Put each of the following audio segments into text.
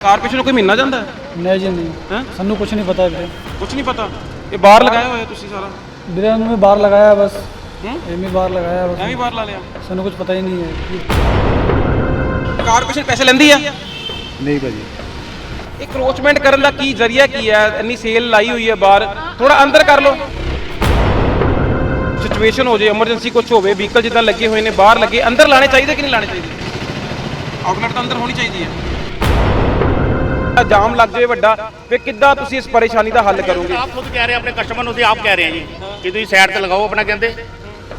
Corporation ਨੂੰ ਕੋਈ ਮਹੀਨਾ ਜਾਂਦਾ ਹੈ? ਨਹੀਂ ਜੀ ਨਹੀਂ। ਹੈਂ? ਸਾਨੂੰ ਕੁਝ ਨਹੀਂ ਪਤਾ ਵੀਰੇ। ਕੁਝ ਨਹੀਂ ਪਤਾ? ਇਹ ਬਾਹਰ ਲਗਾਇਆ ਹੋਇਆ ਤੁਸੀਂ ਸਾਰਾ? ਵੀਰੇ ਨੂੰ ਬਾਹਰ ਲਗਾਇਆ ਬਸ। ਹੂੰ? ਐਵੇਂ ਬਾਹਰ ਲਗਾਇਆ ਬਸ। ਐਵੇਂ ਬਾਹਰ ਲਾ ਲਿਆ? ਸਾਨੂੰ ਕੁਝ ਪਤਾ ਹੀ ਨਹੀਂ ਹੈ। ਕਿ ਕਾਰਪੋਰੇਸ਼ਨ ਪੈਸੇ ਲੈਂਦੀ ਆ? ਨਹੀਂ ਭਾਜੀ। ਇਹ ਕਰੋਚਮੈਂਟ ਕਰਨ ਦਾ ਕੀ ਜ਼ਰੀਆ ਕੀ ਹੈ? ਇੰਨੀ ਸੇਲ ਲਾਈ ਹੋਈ ਹੈ ਬਾਹਰ। ਥੋੜਾ ਅੰਦਰ ਕਰ ਲਓ। ਸਿਚੁਏਸ਼ਨ ਹੋ ਜੇ ਐਮਰਜੈਂਸੀ ਕੁਝ ਹੋਵੇ ਵਹੀਕਲ ਜਿੱਦਾਂ ਲੱਗੇ ਹੋਏ ਨੇ ਬਾਹਰ ਲੱਗੇ ਅੰਦਰ ਲਾਣੇ ਚਾਹੀਦੇ ਕਿ ਨਹੀਂ ਲਾਣੇ ਚਾਹੀਦੇ? ਆਊਟਲੈਟ ਤਾਂ ਅੰਦਰ ਹੋਣੀ ਚਾਹੀਦੀ ਹੈ। ਜਾਮ ਲੱਗ ਜਾਵੇ ਵੱਡਾ ਫਿਰ ਕਿੱਦਾਂ ਤੁਸੀਂ ਇਸ ਪਰੇਸ਼ਾਨੀ ਦਾ ਹੱਲ ਕਰੋਗੇ? ਆਪ ਖੁਦ ਕਹਿ ਰਹੇ ਆਪਣੇ ਕਸਟਮਰ ਨੂੰ ਅਸੀਂ ਆਪ ਕਹਿ ਰਹੇ ਹਾਂ ਜੀ ਕਿ ਤੁਸੀਂ ਸਾਈਡ ਤੇ ਲਗਾਓ ਆਪਣਾ ਕਹਿੰਦੇ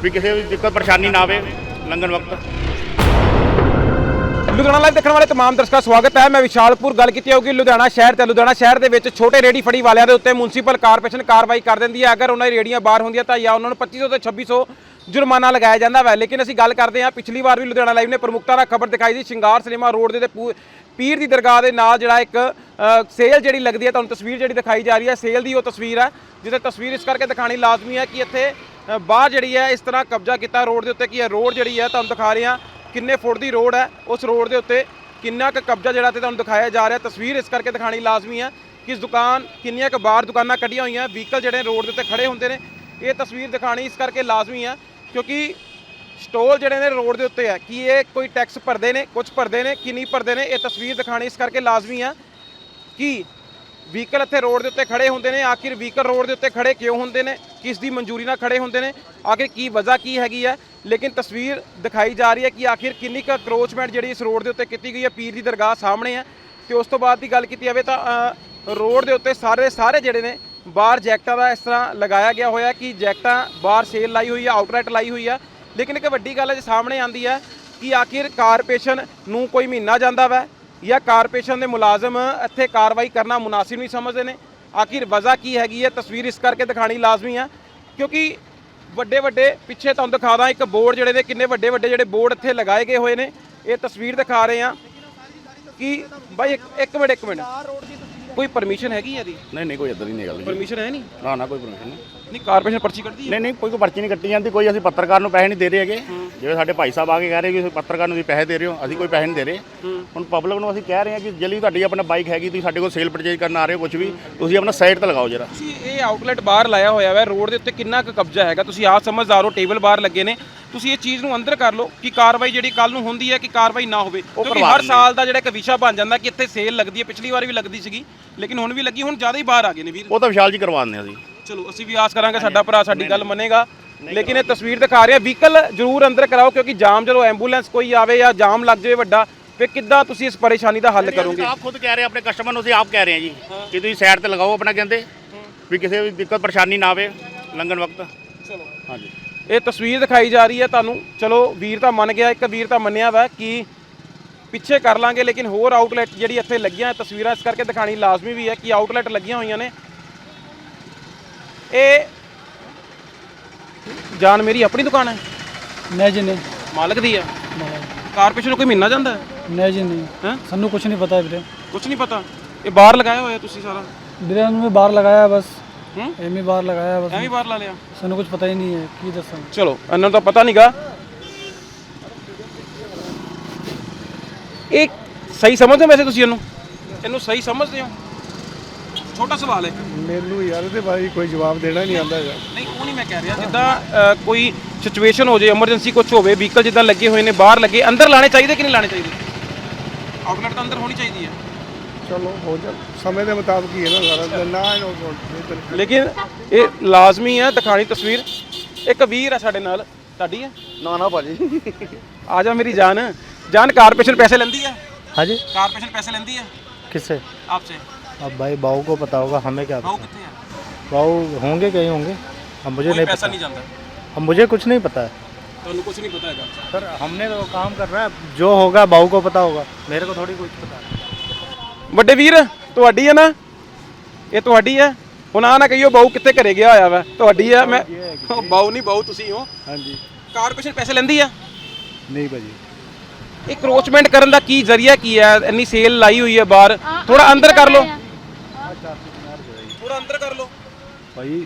ਵੀ ਕਿਸੇ ਵੀ ਦਿੱਕਤ ਪਰੇਸ਼ਾਨੀ ਨਾ ਆਵੇ ਲੰਘਣ ਵਕਤ। ਲੁਧਿਆਣਾ ਲਾਈਵ ਦੇਖਣ ਵਾਲੇ ਤਮਾਮ ਦਰਸ਼ਕਾਂ ਦਾ ਸਵਾਗਤ ਹੈ। ਮੈਂ ਵਿਸ਼ਾਲਪੁਰ ਗੱਲ ਕੀਤੀ ਹੋਊਗੀ ਲੁਧਿਆਣਾ ਸ਼ਹਿਰ ਤੇ। ਲੁਧਿਆਣਾ ਸ਼ਹਿਰ ਦੇ ਵਿੱਚ ਛੋਟੇ ਰੇੜੀ ਫੜੀ ਵਾਲਿਆਂ ਦੇ ਉੱਤੇ ਮਿਊਨਿਸਪਲ ਕਾਰਪੋਰੇਸ਼ਨ ਕਾਰਵਾਈ ਕਰ ਦਿੰਦੀ ਹੈ। ਅਗਰ ਉਹਨਾਂ ਦੀ ਰੇੜੀਆਂ ਬਾਹਰ ਹੁੰਦੀਆਂ ਤਾਂ ਜਾਂ ਉਹਨਾਂ ਨੂੰ 2500 ਤੋਂ 2600 ਜੁਰਮਾਨਾ ਲਗਾਇਆ ਜਾਂਦਾ ਹੈ ਲੇਕਿਨ ਅਸੀਂ ਗੱਲ ਕਰਦੇ ਹਾਂ, ਪਿਛਲੀ ਵਾਰ ਵੀ ਲੁਧਿਆਣਾ ਲਾਈਵ ਨੇ ਪ੍ਰਮੁਖਤਾ ਨਾਲ ਖਬਰ ਦਿਖਾਈ ਸੀ। ਸ਼ਿੰਗਾਰ ਸਿਨੇਮਾ ਰੋਡ ਦੇ ਤੇ ਪੂ- ਪੀਰ ਦੀ ਦਰਗਾਹ ਦੇ ਨਾਲ ਜਿਹੜਾ ਇੱਕ ਸੇਲ ਜਿਹੜੀ ਲੱਗਦੀ ਹੈ, ਤੁਹਾਨੂੰ ਤਸਵੀਰ ਜਿਹੜੀ ਦਿਖਾਈ ਜਾ ਰਹੀ ਹੈ, ਸੇਲ ਦੀ ਉਹ ਤਸਵੀਰ ਹੈ, ਜਿੱਥੇ ਤਸਵੀਰ ਇਸ ਕਰਕੇ ਦਿਖਾਣੀ ਲਾਜ਼ਮੀ ਹੈ ਕਿ ਇੱਥੇ ਬਾਹਰ ਜਿਹੜੀ ਹੈ, ਇਸ ਤਰ੍ਹਾਂ ਕਬਜ਼ਾ ਕੀਤਾ ਰੋਡ ਦੇ ਉੱਤੇ ਕੀ ਹੈ ਰੋਡ ਜਿਹੜੀ ਹੈ, ਤੁਹਾਨੂੰ ਦਿਖਾ ਰਹੇ ਹਾਂ, ਕਿੰਨੇ ਫੁੱਟ ਦੀ ਰੋਡ ਹੈ। ਉਸ ਰੋਡ ਦੇ ਉੱਤੇ ਕਿੰਨਾ ਕੁ ਕਬਜ਼ਾ ਜਿਹੜਾ ਤੇ ਤੁਹਾਨੂੰ ਦਿਖਾਇਆ ਜਾ ਰਿਹਾ। ਤਸਵੀਰ ਇਸ ਕਰਕੇ ਦਿਖਾਣੀ ਲਾਜ਼ਮੀ ਹੈ ਕਿ ਦੁਕਾਨ, ਕਿੰਨੀਆਂ ਕੁ ਬਾਹਰ ਦੁਕਾਨਾਂ ਕੱਢੀਆਂ ਹੋਈਆਂ, ਵਹੀਕਲ ਜਿਹੜੇ ਰੋਡ ਦੇ ਉੱਤੇ ਖੜੇ ਹੁੰਦੇ ਨੇ, ਇਹ ਤਸਵੀਰ ਦਿਖਾਣੀ ਇਸ ਕਰਕੇ ਲਾਜ਼ਮੀ ਹੈ ਕਿਉਂਕਿ ਸਟੋਲ ਜਿਹੜੇ ਨੇ ਰੋਡ ਦੇ ਉੱਤੇ ਹੈ ਕੀ ਇਹ ਕੋਈ ਟੈਕਸ ਭਰਦੇ ਨੇ ਕੁਝ ਭਰਦੇ ਨੇ, ਕਿ ਨਹੀਂ ਭਰਦੇ ਨੇ, ਇਹ ਤਸਵੀਰ ਦਿਖਾਣੀ ਇਸ ਕਰਕੇ ਲਾਜ਼ਮੀ ਆ ਕਿ ਵਹੀਕਲ ਇੱਥੇ ਰੋਡ ਦੇ ਉੱਤੇ ਖੜੇ ਹੁੰਦੇ ਨੇ, ਆਖਿਰ ਵਹੀਕਲ ਰੋਡ ਦੇ ਉੱਤੇ ਖੜੇ ਕਿਉਂ ਹੁੰਦੇ ਨੇ, ਕਿਸ ਦੀ ਮਨਜ਼ੂਰੀ ਨਾਲ ਖੜੇ ਹੁੰਦੇ ਨੇ, ਆਖਿਰ ਕੀ ਵਜ੍ਹਾ ਕੀ ਹੈਗੀ ਹੈ ਲੇਕਿਨ ਤਸਵੀਰ ਦਿਖਾਈ ਜਾ ਰਹੀ ਹੈ ਕਿ ਆਖਿਰ ਕਿੰਨੀ ਕੁ ਅਕਰੋਚਮੈਂਟ ਜਿਹੜੀ ਇਸ ਰੋਡ ਦੇ ਉੱਤੇ ਕੀਤੀ ਗਈ ਹੈ, ਪੀਰ ਦੀ ਦਰਗਾਹ ਸਾਹਮਣੇ ਹੈ ਤੇ ਉਸ ਤੋਂ ਬਾਅਦ ਦੀ ਗੱਲ ਕੀਤੀ ਜਾਵੇ ਤਾਂ ਰੋਡ ਦੇ ਉੱਤੇ ਸਾਰੇ ਸਾਰੇ ਜਿਹੜੇ ਨੇ ਬਾਹਰ ਜੈਕਟਾਂ ਦਾ ਇਸ ਤਰ੍ਹਾਂ ਲਗਾਇਆ ਗਿਆ ਹੋਇਆ ਕਿ ਜੈਕਟਾਂ ਬਾਹਰ ਸੇਲ ਲਾਈ ਹੋਈ ਆ ਆਊਟਲੈਟ ਲਾਈ ਹੋਈ ਹੈ ਲੇਕਿਨ ਇੱਕ ਵੱਡੀ ਗੱਲ ਹੈ ਜੇ ਸਾਹਮਣੇ ਆਂਦੀ ਹੈ ਕਿ ਆਖਿਰ ਕਾਰਪੋਰੇਸ਼ਨ ਨੂੰ ਕੋਈ ਮਹੀਨਾ ਜਾਂਦਾ ਵਾ ਜਾਂ ਕਾਰਪੋਰੇਸ਼ਨ ਦੇ ਮੁਲਾਜ਼ਮ ਇੱਥੇ ਕਾਰਵਾਈ ਕਰਨਾ ਮੁਨਾਸਿਬ ਨਹੀਂ ਸਮਝਦੇ ਨੇ। ਆਖਿਰ ਵਜ੍ਹਾ ਕੀ ਹੈਗੀ ਹੈ ਤਸਵੀਰ ਇਸ ਕਰਕੇ ਦਿਖਾਣੀ ਲਾਜ਼ਮੀ ਆ ਕਿਉਂਕਿ ਵੱਡੇ ਵੱਡੇ ਪਿੱਛੇ ਤੁਹਾਨੂੰ ਦਿਖਾ ਦਾਂ, ਇੱਕ ਬੋਰਡ ਜਿਹੜੇ ਨੇ, ਕਿੰਨੇ ਵੱਡੇ ਵੱਡੇ ਜਿਹੜੇ ਬੋਰਡ ਇੱਥੇ ਲਗਾਏ ਗਏ ਹੋਏ ਨੇ। ਇਹ ਤਸਵੀਰ ਦਿਖਾ ਰਹੇ ਆ ਕਿ ਬਾਈ ਇੱਕ ਮਿੰਟ ਇੱਕ ਮਿੰਟ। ਕੋਈ ਪਰਮਿਸ਼ਨ ਹੈਗੀ ਇਹਦੀ? ਨਹੀਂ ਨਹੀਂ ਕੋਈ ਇੱਦਾਂ ਦੀ ਨਹੀਂ ਗੱਲ ਜੀ ਪਰਮਿਸ਼ਨ ਹੈ ਨਹੀਂ? ਨਾ ਨਾ ਕੋਈ ਪਰਮਿਸ਼ਨ ਨਹੀਂ। ਨਹੀਂ ਕਾਰਪੋਰੇਸ਼ਨ ਪਰਚੀ ਕੱਢਦੀ ਹੈ? ਨਹੀਂ ਨਹੀਂ ਕੋਈ ਕੋਈ ਪਰਚੀ ਨਹੀਂ ਕੱਟੀ ਜਾਂਦੀ ਕੋਈ ਅਸੀਂ ਪੱਤਰਕਾਰ ਨੂੰ ਪੈਸੇ ਨਹੀਂ ਦੇ ਰਹੇ ਹੈਗੇ। ਜਿਵੇਂ ਸਾਡੇ ਭਾਈ ਸਾਹਿਬ ਆ ਕੇ ਕਹਿ ਰਹੇ ਕਿ ਤੁਸੀਂ ਪੱਤਰਕਾਰ ਨੂੰ ਤੁਸੀਂ ਪੈਸੇ ਦੇ ਰਹੇ ਹੋ ਅਸੀਂ ਕੋਈ ਪੈਸੇ ਨਹੀਂ ਦੇ ਰਹੇ। ਹੁਣ ਪਬਲਿਕ ਨੂੰ ਅਸੀਂ ਕਹਿ ਰਹੇ ਹਾਂ ਕਿ ਜਿਹੜੀ ਤੁਹਾਡੀ ਆਪਣਾ ਬਾਈਕ ਹੈਗੀ ਤੁਸੀਂ ਸਾਡੇ ਕੋਲ ਸੇਲ ਪਰਚੇਜ ਕਰਨ ਆ ਰਹੇ ਹੋ ਕੁਝ ਵੀ ਤੁਸੀਂ ਆਪਣਾ ਸਾਈਡ ਤੇ ਲਗਾਓ ਜਰਾ। ਤੁਸੀਂ ਇਹ ਆਊਟਲੈਟ ਬਾਹਰ ਲਾਇਆ ਹੋਇਆ ਹੈ ਰੋਡ ਦੇ ਉੱਤੇ ਕਿੰਨਾ ਕੁ ਕਬਜ਼ਾ ਹੈਗਾ? ਤੁਸੀਂ ਆਪ ਸਮਝਦਾਰ ਹੋ ਟੇਬਲ ਬਾਹਰ ਲੱਗੇ ਨੇ। ਤੁਸੀਂ ਇਹ ਚੀਜ਼ ਨੂੰ ਅੰਦਰ ਕਰ ਲਓ ਕਿ ਕਾਰਵਾਈ ਜਿਹੜੀ ਕੱਲ ਨੂੰ ਹੁੰਦੀ ਹੈ ਕਿ ਕਾਰਵਾਈ ਨਾ ਹੋਵੇ। ਕਿਉਂਕਿ ਹਰ ਸਾਲ ਦਾ ਜਿਹੜਾ ਇੱਕ ਵਿਸ਼ਾ ਬਣ ਜਾਂਦਾ ਕਿ ਇੱਥੇ ਸੇਲ ਲੱਗਦੀ ਹੈ। ਪਿਛਲੀ ਵਾਰ ਵੀ ਲੱਗਦੀ ਸੀਗੀ ਲੇਕਿਨ ਹੁਣ ਵੀ ਲੱਗੀ ਹੁਣ ਜ਼ਿਆਦਾ ਹੀ ਬਾਹਰ ਆ ਗਏ ਨੇ ਵੀਰ। ਉਹ ਤਾਂ ਵਿਸ਼ਾਲ ਜੀ ਕਰਵਾ ਦਿੰਦੇ ਅਸੀਂ। ਚਲੋ ਅਸੀਂ ਵੀ ਆਸ ਕਰਾਂਗੇ ਸਾਡਾ ਭਰਾ ਸਾਡੀ ਗੱਲ ਮੰਨੇਗਾ। ਲੇਕਿਨ ਇਹ ਤਸਵੀਰ ਦਿਖਾ ਰਿਹਾ ਵਹੀਕਲ ਜ਼ਰੂਰ ਅੰਦਰ ਕਰਾਓ ਕਿਉਂਕਿ ਜਾਮ ਜਦੋਂ ਐਂਬੂਲੈਂਸ ਕੋਈ ਆਵੇ ਜਾਂ ਜਾਮ ਲੱਗ ਜਾਵੇ ਵੱਡਾ ਫਿਰ ਕਿੱਦਾਂ ਤੁਸੀਂ ਇਸ ਪਰੇਸ਼ਾਨੀ ਦਾ ਹੱਲ ਕਰੋਗੇ? ਆਪ ਖੁਦ ਕਹਿ ਰਹੇ ਆਪਣੇ ਕਸਟਮਰ ਨੂੰ ਅਸੀਂ ਆਪ ਕਹਿ ਰਹੇ ਹਾਂ ਜੀ ਕਿ ਤੁਸੀਂ ਸਾਈਡ ਤੇ ਲਗਾਓ ਆਪਣਾ ਕਹਿੰਦੇ ਵੀ ਕਿਸੇ ਵੀ ਦਿੱਕਤ ਪਰੇਸ਼ਾਨੀ ਨਾ ਆਵੇ ਲੰਘਣ ਵਕਤ। ਚਲੋ। ਹਾਂਜੀ। ਇਹ ਤਸਵੀਰ ਦਿਖਾਈ ਜਾ ਰਹੀ ਹੈ ਤੁਹਾਨੂੰ। ਚਲੋ ਵੀਰ ਤਾਂ ਮੰਨ ਗਿਆ ਇੱਕ ਵੀਰ ਤਾਂ ਮੰਨਿਆ ਵਾ ਕਿ ਪਿੱਛੇ ਕਰ ਲਾਂਗੇ ਲੇਕਿਨ ਹੋਰ ਆਊਟਲੈਟ ਜਿਹੜੀ ਇੱਥੇ ਲੱਗੀਆਂ ਤਸਵੀਰਾਂ ਇਸ ਕਰਕੇ ਦਿਖਾਣੀ ਲਾਜ਼ਮੀ ਵੀ ਹੈ ਕਿ ਆਊਟਲੈਟ ਲੱਗੀਆਂ ਹੋਈਆਂ ਨੇ। ਇਹ ਜਾਨ ਮੇਰੀ ਆਪਣੀ ਦੁਕਾਨ ਹੈ। ਨਹੀਂ ਜੀ ਨਹੀਂ। ਮਾਲਕ ਦੀ ਹੈ। ਕਾਰਪੋਰੇਸ਼ਨ ਨੂੰ ਕੋਈ ਮਹੀਨਾ ਜਾਂਦਾ ਨਹੀਂ ਜੀ ਨਹੀਂ। ਹੈਂ? ਸਾਨੂੰ ਕੁਝ ਨਹੀਂ ਪਤਾ ਵੀਰੇ। ਕੁਝ ਨਹੀਂ ਪਤਾ। ਇਹ ਬਾਹਰ ਲਗਾਇਆ ਹੋਇਆ ਤੁਸੀਂ ਸਾਰਾ? ਵੀਰੇ ਨੂੰ ਬਾਹਰ ਲਗਾਇਆ ਬਸ। ਹੂੰ? ਐਵੇਂ ਬਾਹਰ ਲਗਾਇਆ ਬਸ ਐਵੇਂ ਬਾਹਰ ਲਾ ਲਿਆ। ਸਾਨੂੰ ਕੁਝ ਪਤਾ ਹੀ ਨਹੀਂ ਹੈ ਕੀ ਦੱਸਾਂ? ਚਲੋ ਇਹਨਾਂ ਨੂੰ ਤਾਂ ਪਤਾ ਨਹੀਂਗਾ ਇਹ ਸਹੀ ਸਮਝਦੇ ਹੋ ਵੈਸੇ ਤੁਸੀਂ ਇਹਨੂੰ? ਇਹਨੂੰ ਸਹੀ ਸਮਝਦੇ ਹੋ? ਛੋਟਾ ਸਵਾਲ ਹੈ। ਮੈਨੂੰ ਯਾਰ ਇਹਦੇ ਬਾਰੇ ਕੋਈ ਜਵਾਬ ਦੇਣਾ ਨਹੀਂ ਆਉਂਦਾ ਹੈਗਾ ਨਹੀਂ ਉਹ ਨਹੀਂ ਮੈਂ ਕਹਿ ਰਿਹਾ। ਜਿੱਦਾਂ ਅ, ਕੋਈ ਸਿਚੁਏਸ਼ਨ ਹੋ ਜੇ ਐਮਰਜੈਂਸੀ ਕੁਝ ਹੋਵੇ ਵਹੀਕਲ ਜਿੱਦਾਂ ਲੱਗੇ ਹੋਏ ਨੇ ਬਾਹਰ ਲੱਗੇ ਅੰਦਰ ਲਾਣੇ ਚਾਹੀਦੇ ਕਿ ਨਹੀਂ ਲਾਣੇ ਚਾਹੀਦੇ? ਆਊਟਲੈਟ ਤਾਂ ਅੰਦਰ ਹੋਣੀ ਚਾਹੀਦੀ ਹੈ। ਚਲੋ ਹੋ ਜਾ ਸਮੇਂ ਦੇ ਮੁਤਾਬਕ ਹੀ ਹੈ ਨਾ ਸਾਰਾ ਦਿਨ ਨਾ ਇਹਨੂੰ ਬਿਹਤਰ ਲੇਕਿਨ ਇਹ ਲਾਜ਼ਮੀ ਹੈ ਦਿਖਾਣੀ ਤਸਵੀਰ ਇੱਕ ਵੀਰ ਹੈ ਸਾਡੇ ਨਾਲ ਤੁਹਾਡੀ ਹੈ ਨਾ ਨਾ ਭਾਜੀ ਆ ਜਾ ਮੇਰੀ ਜਾਨ ਜਾਨ ਕਾਰਪੋਰੇਸ਼ਨ ਪੈਸੇ ਲੈਂਦੀ ਹੈ हाँ जी ਕਾਰਪੋਰੇਸ਼ਨ ਪੈਸੇ ਲੈਂਦੀ ਹੈ किससे ਆਪਸੇ अब भाई बाऊ को पता होगा हमें क्या भाव कितने हैं बाऊ होंगे कहीं होंगे अब मुझे कोई नहीं पैसा पता नहीं जानता अब मुझे कुछ नहीं पता है ਤੁਹਾਨੂੰ ਕੁਝ ਨਹੀਂ ਪਤਾ ਹੈਗਾ सर हमने तो काम कर रहा है जो होगा बाऊ को पता होगा मेरे को थोड़ी कुछ पता है ਵੱਡੇ ਵੀਰ ਤੁਹਾਡੀ ਹੈ ਨਾ? ਇਹ ਤੁਹਾਡੀ ਹੈ ਹੁਣ ਆ ਨਾ ਕਹੀਓ ਬਾਊ ਕਿੱਥੇ ਘਰੇ ਗਿਆ ਹੋਇਆ ਵਾ? ਤੁਹਾਡੀ ਹੈ ਮੈਂ ਬਾਊ ਨਹੀਂ ਬਾਊ ਤੁਸੀਂ ਹੋ। ਹਾਂਜੀ। ਕਾਰਪੋਰੇਸ਼ਨ ਪੈਸੇ ਲੈਂਦੀ ਆ? ਨਹੀਂ ਭਾਜੀ। ਇਹ ਕਰੋਚਮੈਂਟ ਕਰਨ ਦਾ ਕੀ ਜ਼ਰੀਆ ਕੀ ਹੈ ਇੰਨੀ ਸੇਲ ਲਾਈ ਹੋਈ ਹੈ ਬਾਹਰ। ਥੋੜਾ ਅੰਦਰ ਕਰ ਲਓ। ਥੋੜਾ ਅੰਦਰ ਕਰ ਲਓ। ਭਾਈ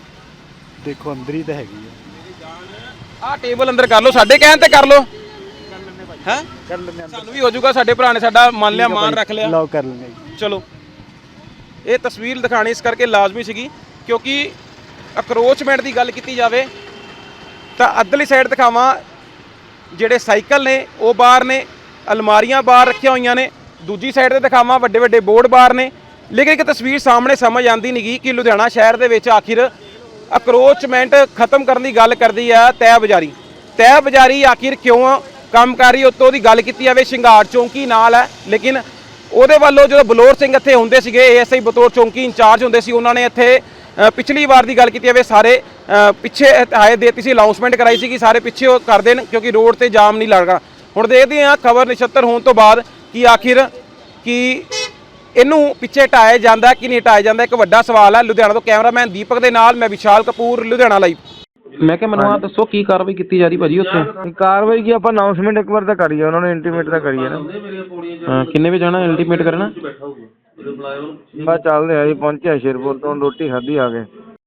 ਦੇਖੋ ਅੰਦਰ ਹੀ ਤਾਂ ਹੈਗੀ ਆ। ਆਹ ਟੇਬਲ ਅੰਦਰ ਕਰ ਲਓ ਸਾਡੇ ਕਹਿਣ ਤੇ ਕਰ ਲਓ। ਹੈ? ਕਰ ਲੈਂਦੇ ਸਾਨੂੰ ਵੀ ਹੋ ਜਾਊਗਾ ਸਾਡੇ ਭਰਾ ਨੇ ਸਾਡਾ ਮੰਨ ਲਿਆ ਮਾਨ ਰੱਖ ਲਿਆ। ਲਓ ਕਰ ਲੈਂਦੇ ਜੀ। ਚਲੋ। ਇਹ ਤਸਵੀਰ ਦਿਖਾਣੀ ਇਸ ਕਰਕੇ ਲਾਜ਼ਮੀ ਸੀਗੀ ਕਿਉਂਕਿ ਅਕਰੋਚਮੈਂਟ ਦੀ ਗੱਲ ਕੀਤੀ ਜਾਵੇ ਤਾਂ ਅੱਧਲੀ ਸਾਈਡ ਦਿਖਾਵਾਂ। ਜਿਹੜੇ ਸਾਈਕਲ ਨੇ, ਉਹ ਬਾਹਰ ਨੇ, ਅਲਮਾਰੀਆਂ ਬਾਹਰ ਰੱਖੀਆਂ ਹੋਈਆਂ ਨੇ। ਦੂਜੀ ਸਾਈਡ ਤੇ ਦਿਖਾਵਾਂ, ਵੱਡੇ ਵੱਡੇ ਬੋਰਡ ਬਾਹਰ ਨੇ। ਲੇਕਿਨ ਇੱਕ ਤਸਵੀਰ ਸਾਹਮਣੇ ਸਮਝ ਆਂਦੀ ਨਹੀਂਗੀ ਕਿ ਲੁਧਿਆਣਾ ਸ਼ਹਿਰ ਦੇ ਵਿੱਚ ਆਖਿਰ ਅਕਰੋਚਮੈਂਟ ਖਤਮ ਕਰਨ ਦੀ ਗੱਲ ਕਰਦੀ ਆ ਤੈ ਬਜ਼ਾਰੀ। ਤੈ ਬਜ਼ਾਰੀ ਆਖਿਰ ਕਿਉਂ ਕੰਮ ਕਰ ਰਹੀ ਉੱਤੋਂ ਦੀ ਗੱਲ ਕੀਤੀ ਜਾਵੇ, ਸ਼ਿੰਗਾਰ ਚੌਂਕੀ ਨਾਲ ਹੈ ਲੇਕਿਨ ਉਹਦੇ ਵੱਲੋਂ ਜਦੋਂ ਬਲੌਰ ਸਿੰਘ ਇੱਥੇ ਹੁੰਦੇ ਸੀਗੇ ਏਐਸਆਈ ਬਤੌਰ ਚੌਂਕੀ ਇੰਚਾਰਜ ਹੁੰਦੇ ਸੀ, ਉਹਨਾਂ ਨੇ ਇੱਥੇ ਪਿਛਲੀ ਵਾਰ ਦੀ ਗੱਲ ਕੀਤੀ ਜਾਵੇ, ਸਾਰੇ ਪਿੱਛੇ ਆਏ ਦੇਤੀ ਸੀ ਅਨਾਉਂਸਮੈਂਟ ਕਰਾਈ ਸੀ ਕਿ ਸਾਰੇ ਪਿੱਛੇ ਉਹ ਕਰ ਦੇਣ, ਕਿਉਂਕਿ ਰੋਡ ਤੇ ਜਾਮ ਨਹੀਂ ਲੱਗਣਾ। ਹੁਣ ਦੇਖਦੇ ਹਾਂ, ਖਬਰ ਨਿਸ਼ਤਰ ਹੋਣ ਤੋਂ ਬਾਅਦ ਕਿ ਆਖਿਰ, ਕਿ ਇਹਨੂੰ ਪਿੱਛੇ ਹਟਾਇਆ ਜਾਂਦਾ, ਕਿ ਨਹੀਂ ਹਟਾਇਆ ਜਾਂਦਾ, ਇੱਕ ਵੱਡਾ ਸਵਾਲ ਹੈ ਲੁਧਿਆਣਾ ਤੋਂ ਕੈਮਰਾਮੈਨ ਦੀਪਕ ਦੇ ਨਾਲ, ਮੈਂ ਵਿਸ਼ਾਲ ਕਪੂਰ, ਲੁਧਿਆਣਾ ਲਾਈਵ ਮੈਂ ਕਿਹਾ ਮੈਨੂੰ ਆ ਦੱਸੋ ਕੀ ਕਾਰਵਾਈ ਕੀਤੀ ਜਾ ਰਹੀ ਭਾਜੀ ਉੱਥੇ? ਕਾਰਵਾਈ ਕੀ ਆਪਾਂ ਅਨਾਉਂਸਮੈਂਟ ਇੱਕ ਵਾਰ ਤਾਂ ਕਰੀਏ ਉਹਨਾਂ ਨੇ ਇੰਟੀਮੇਟ ਤਾਂ ਕਰੀਏ ਨਾ। ਕਿੰਨੇ ਵਜੇ ਜਾਣਾ ਅਲਟੀਮੇਟ ਕਰਨਾ? ਬਸ ਚੱਲਦੇ ਆ ਜੀ ਪਹੁੰਚਿਆ ਸ਼ੇਰਪੁਰ ਤੋਂ ਰੋਟੀ ਖਾਧੀ ਆ ਕੇ।